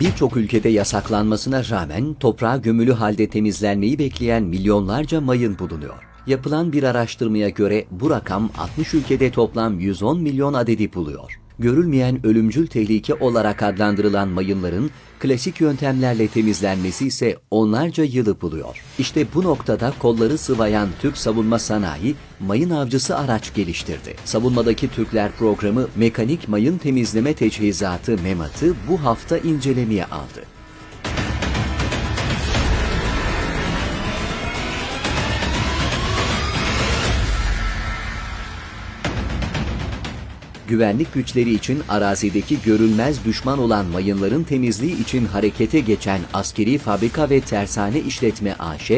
Birçok ülkede yasaklanmasına rağmen toprağa gömülü halde temizlenmeyi bekleyen milyonlarca mayın bulunuyor. Yapılan bir araştırmaya göre bu rakam 60 ülkede toplam 110 milyon adedi buluyor. Görülmeyen ölümcül tehlike olarak adlandırılan mayınların klasik yöntemlerle temizlenmesi ise onlarca yılı buluyor. İşte bu noktada kolları sıvayan Türk savunma sanayi mayın avcısı araç geliştirdi. Savunmadaki Türkler programı mekanik mayın temizleme teçhizatı MEMAT'ı bu hafta incelemeye aldı. Güvenlik güçleri için arazideki görülmez düşman olan mayınların temizliği için harekete geçen Askeri Fabrika ve Tersane İşletme AŞ,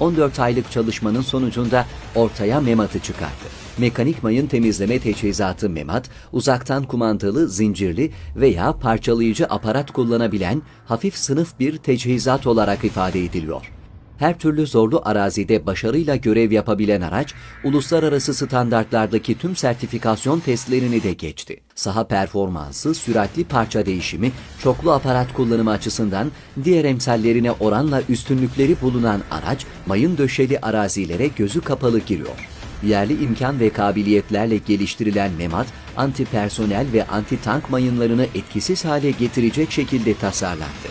14 aylık çalışmanın sonucunda ortaya MEMAT'ı çıkardı. Mekanik mayın temizleme teçhizatı MEMAT, uzaktan kumandalı, zincirli veya parçalayıcı aparat kullanabilen hafif sınıf bir teçhizat olarak ifade ediliyor. Her türlü zorlu arazide başarıyla görev yapabilen araç, uluslararası standartlardaki tüm sertifikasyon testlerini de geçti. Saha performansı, süratli parça değişimi, çoklu aparat kullanımı açısından diğer emsallerine oranla üstünlükleri bulunan araç, mayın döşeli arazilere gözü kapalı giriyor. Yerli imkan ve kabiliyetlerle geliştirilen MEMAT, anti personel ve anti tank mayınlarını etkisiz hale getirecek şekilde tasarlandı.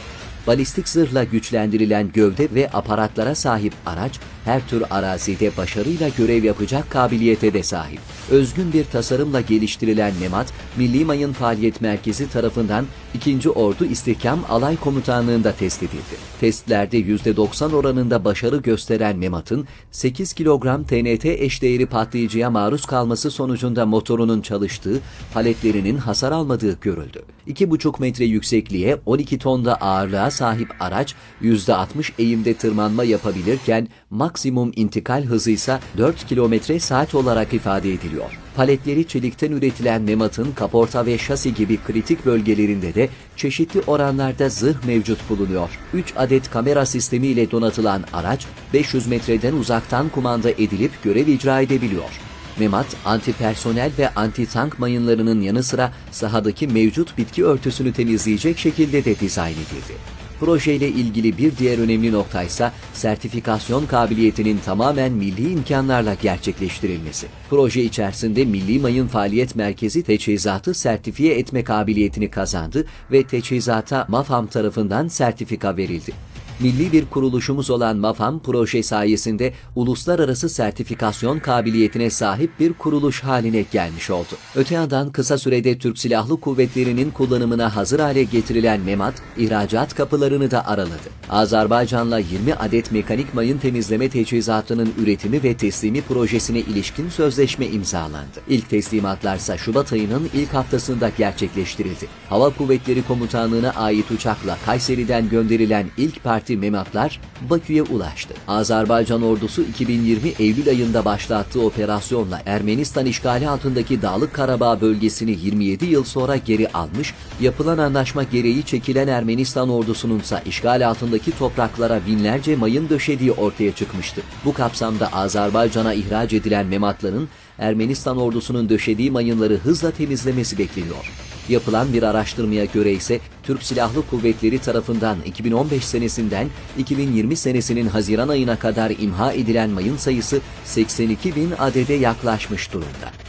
Balistik zırhla güçlendirilen gövde ve aparatlara sahip araç, her tür arazide başarıyla görev yapacak kabiliyete de sahip. Özgün bir tasarımla geliştirilen Nemat, Milli Mayın Faaliyet Merkezi tarafından 2. Ordu İstihkam Alay Komutanlığı'nda test edildi. Testlerde %90 oranında başarı gösteren Nemat'ın 8 kilogram TNT eşdeğeri patlayıcıya maruz kalması sonucunda motorunun çalıştığı, paletlerinin hasar almadığı görüldü. 2,5 metre yüksekliğe 12 tonda ağırlığa sahip araç %60 eğimde tırmanma yapabilirken maksimum intikal hızı ise 4 km saat olarak ifade ediliyor. Paletleri çelikten üretilen Nemat'ın kaporta ve şasi gibi kritik bölgelerinde de çeşitli oranlarda zırh mevcut bulunuyor. 3 adet kamera sistemi ile donatılan araç 500 metreden uzaktan kumanda edilip görev icra edebiliyor. Memat, anti-personel ve anti-tank mayınlarının yanı sıra sahadaki mevcut bitki örtüsünü temizleyecek şekilde de dizayn edildi. Projeyle ilgili bir diğer önemli nokta ise sertifikasyon kabiliyetinin tamamen milli imkanlarla gerçekleştirilmesi. Proje içerisinde Milli Mayın Faaliyet Merkezi teçhizatı sertifiye etme kabiliyetini kazandı ve teçhizata MAFAM tarafından sertifika verildi. Milli bir kuruluşumuz olan MAFAM proje sayesinde uluslararası sertifikasyon kabiliyetine sahip bir kuruluş haline gelmiş oldu. Öte yandan kısa sürede Türk Silahlı Kuvvetleri'nin kullanımına hazır hale getirilen MEMAT, ihracat kapılarını da araladı. Azerbaycan'la 20 adet mekanik mayın temizleme teçhizatının üretimi ve teslimi projesine ilişkin sözleşme imzalandı. İlk teslimatlarsa Şubat ayının ilk haftasında gerçekleştirildi. Hava Kuvvetleri Komutanlığı'na ait uçakla Kayseri'den gönderilen ilk parti mematlar Bakü'ye ulaştı. Azerbaycan ordusu 2020 Eylül ayında başlattığı operasyonla Ermenistan işgali altındaki Dağlık Karabağ bölgesini 27 yıl sonra geri almış, yapılan anlaşma gereği çekilen Ermenistan ordusunun ise işgal altındaki topraklara binlerce mayın döşediği ortaya çıkmıştı. Bu kapsamda Azerbaycan'a ihraç edilen mematların Ermenistan ordusunun döşediği mayınları hızla temizlemesi bekleniyor. Yapılan bir araştırmaya göre ise Türk Silahlı Kuvvetleri tarafından 2015 senesinden 2020 senesinin Haziran ayına kadar imha edilen mayın sayısı 82 bin adede yaklaşmış durumda.